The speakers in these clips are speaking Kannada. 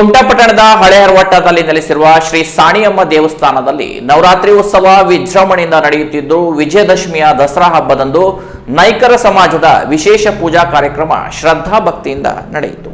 ಕುಮಟಾ ಹಳೆಹರವಟ್ಟದಲ್ಲಿ ಹಳೆ ಹರವಟ್ಟದಲ್ಲಿ ನೆಲೆಸಿರುವ ಶ್ರೀ ಸಾಣಿಯಮ್ಮ ದೇವಸ್ಥಾನದಲ್ಲಿ ನವರಾತ್ರಿ ಉತ್ಸವ ವಿಜೃಂಭಣೆಯಿಂದ ನಡೆಯುತ್ತಿದ್ದು, ವಿಜಯದಶಮಿಯ ದಸರಾ ಹಬ್ಬದಂದು ನೈಕರ ಸಮಾಜದ ವಿಶೇಷ ಪೂಜಾ ಕಾರ್ಯಕ್ರಮ ಶ್ರದ್ಧಾ ಭಕ್ತಿಯಿಂದ ನಡೆಯಿತು.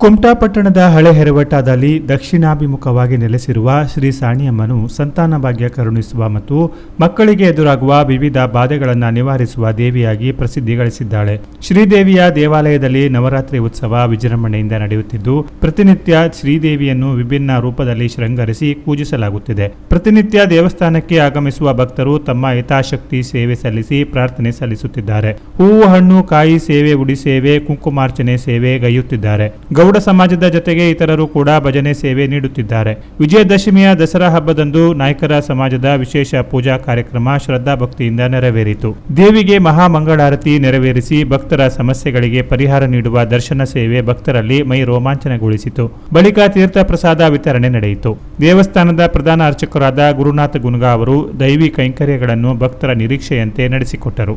ಕುಮಟಾ ಪಟ್ಟಣದ ಹಳೆ ಹೆರವಟ್ಟಾದಲ್ಲಿ ದಕ್ಷಿಣಾಭಿಮುಖವಾಗಿ ನೆಲೆಸಿರುವ ಶ್ರೀ ಸಾಣಿಯಮ್ಮನು ಸಂತಾನ ಭಾಗ್ಯ ಕರುಣಿಸುವ ಮತ್ತು ಮಕ್ಕಳಿಗೆ ಎದುರಾಗುವ ವಿವಿಧ ಬಾಧೆಗಳನ್ನು ನಿವಾರಿಸುವ ದೇವಿಯಾಗಿ ಪ್ರಸಿದ್ಧಿ ಗಳಿಸಿದ್ದಾಳೆ. ಶ್ರೀದೇವಿಯ ದೇವಾಲಯದಲ್ಲಿ ನವರಾತ್ರಿ ಉತ್ಸವ ವಿಜೃಂಭಣೆಯಿಂದ ನಡೆಯುತ್ತಿದ್ದು, ಪ್ರತಿನಿತ್ಯ ಶ್ರೀದೇವಿಯನ್ನು ವಿಭಿನ್ನ ರೂಪದಲ್ಲಿ ಶೃಂಗರಿಸಿ ಪೂಜಿಸಲಾಗುತ್ತಿದೆ. ಪ್ರತಿನಿತ್ಯ ದೇವಸ್ಥಾನಕ್ಕೆ ಆಗಮಿಸುವ ಭಕ್ತರು ತಮ್ಮ ಯಥಾಶಕ್ತಿ ಸೇವೆ ಸಲ್ಲಿಸಿ ಪ್ರಾರ್ಥನೆ ಸಲ್ಲಿಸುತ್ತಿದ್ದಾರೆ. ಹೂವು, ಹಣ್ಣು, ಕಾಯಿ ಸೇವೆ, ಉಡಿ ಸೇವೆ, ಕುಂಕುಮಾರ್ಚನೆ ಸೇವೆ ಗೈಯುತ್ತಿದ್ದಾರೆ ಗೌಡ ಸಮಾಜದ ಜೊತೆಗೆ ಇತರರು ಕೂಡ ಭಜನೆ ಸೇವೆ ನೀಡುತ್ತಿದ್ದಾರೆ. ವಿಜಯದಶಮಿಯ ದಸರಾ ಹಬ್ಬದಂದು ನಾಯಕರ ಸಮಾಜದ ವಿಶೇಷ ಪೂಜಾ ಕಾರ್ಯಕ್ರಮ ಶ್ರದ್ಧಾ ಭಕ್ತಿಯಿಂದ ನೆರವೇರಿತು. ದೇವಿಗೆ ಮಹಾಮಂಗಳಾರತಿ ನೆರವೇರಿಸಿ ಭಕ್ತರ ಸಮಸ್ಯೆಗಳಿಗೆ ಪರಿಹಾರ ನೀಡುವ ದರ್ಶನ ಸೇವೆ ಭಕ್ತರಲ್ಲಿ ಮೈ ರೋಮಾಂಚನಗೊಳಿಸಿತು. ಬಳಿಕ ತೀರ್ಥ ಪ್ರಸಾದ ವಿತರಣೆ ನಡೆಯಿತು. ದೇವಸ್ಥಾನದ ಪ್ರಧಾನ ಅರ್ಚಕರಾದ ಗುರುನಾಥ ಗುನ್ಗಾ ಅವರು ದೈವಿ ಕೈಂಕರ್ಯಗಳನ್ನು ಭಕ್ತರ ನಿರೀಕ್ಷೆಯಂತೆ ನಡೆಸಿಕೊಟ್ಟರು.